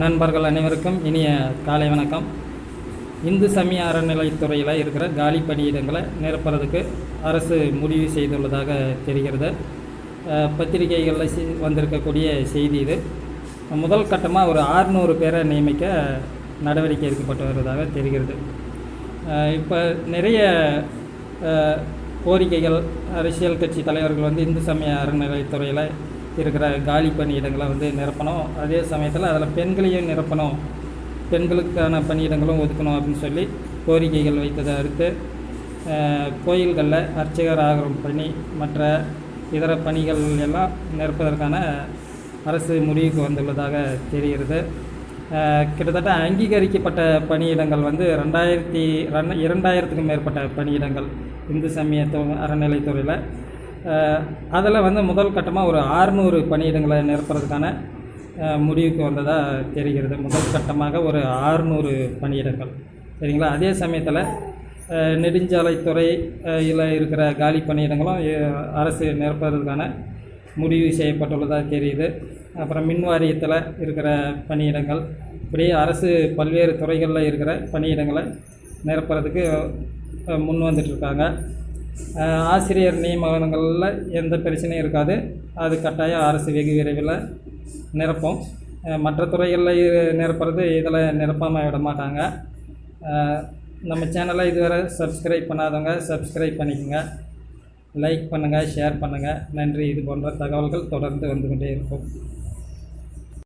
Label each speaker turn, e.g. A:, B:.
A: நண்பர்கள் அனைவருக்கும் இனிய காலை வணக்கம். இந்து சமய அறநிலைத்துறையில் இருக்கிற காலி பணியிடங்களை நிரப்புறதுக்கு அரசு முடிவு செய்துள்ளதாக தெரிகிறது. பத்திரிகைகளில் வந்திருக்கக்கூடிய செய்தி இது. முதல் கட்டமாக ஒரு 600 பேரை நியமிக்க நடவடிக்கை எடுக்கப்பட்டு வருவதாக தெரிகிறது. இப்போ நிறைய கோரிக்கைகள் அரசியல் கட்சி தலைவர்கள் வந்து இந்து சமய அறநிலைத்துறையில் இருக்கிற காலி பணியிடங்களை வந்து நிரப்பணும். அதே சமயத்தில் அதில் பெண்களையும் நிரப்பணும். பெண்களுக்கான பணியிடங்களும் ஒதுக்கணும் அப்படின்னு சொல்லி கோரிக்கைகள் வைத்ததை அடுத்து கோயில்களில் அர்ச்சகர் ஆகும் பணி மற்ற இதர பணிகள் எல்லாம் நிரப்பதற்கான அரசு முடிவுக்கு வந்துள்ளதாக தெரிகிறது. கிட்டத்தட்ட அங்கீகரிக்கப்பட்ட பணியிடங்கள் வந்து ரெண்டாயிரத்தி ரெண்டு இரண்டாயிரத்துக்கும் மேற்பட்ட பணியிடங்கள். இந்து சமய அறநிலைத்துறையில் அதில் வந்து முதல் கட்டமாக ஒரு 600 பணியிடங்களை நிரப்புறதுக்கான முடிவுக்கு வந்ததாக தெரிகிறது. முதல் கட்டமாக ஒரு 600 பணியிடங்கள். சரிங்களா? அதே சமயத்தில் நெடுஞ்சாலைத்துறை இதில் இருக்கிற காலி பணியிடங்களும் அரசு நிரப்புறதுக்கான முடிவு செய்யப்பட்டுள்ளதாக தெரியுது. அப்புறம் மின் வாரியத்தில் இருக்கிற பணியிடங்கள் இப்படி அரசு பல்வேறு துறைகளில் இருக்கிற பணியிடங்களை நிரப்புறதுக்கு முன் வந்துட்டுருக்காங்க ஆசிரியர் நியமனங்களில் எந்த பிரச்சனையும் இருக்காது. அது கட்டாயம் அரசு வெகு விரைவில் நிரப்பும். மற்ற துறைகளில் நிரப்புறது இதில் நிரப்பாமல் விட மாட்டாங்க. நம்ம சேனலை இதுவரை சப்ஸ்கிரைப் பண்ணாதவங்க சப்ஸ்கிரைப் பண்ணிக்கோங்க. லைக் பண்ணுங்கள் ஷேர் பண்ணுங்கள் நன்றி. இது போன்ற தகவல்கள் தொடர்ந்து வந்து கொண்டே இருக்கும்.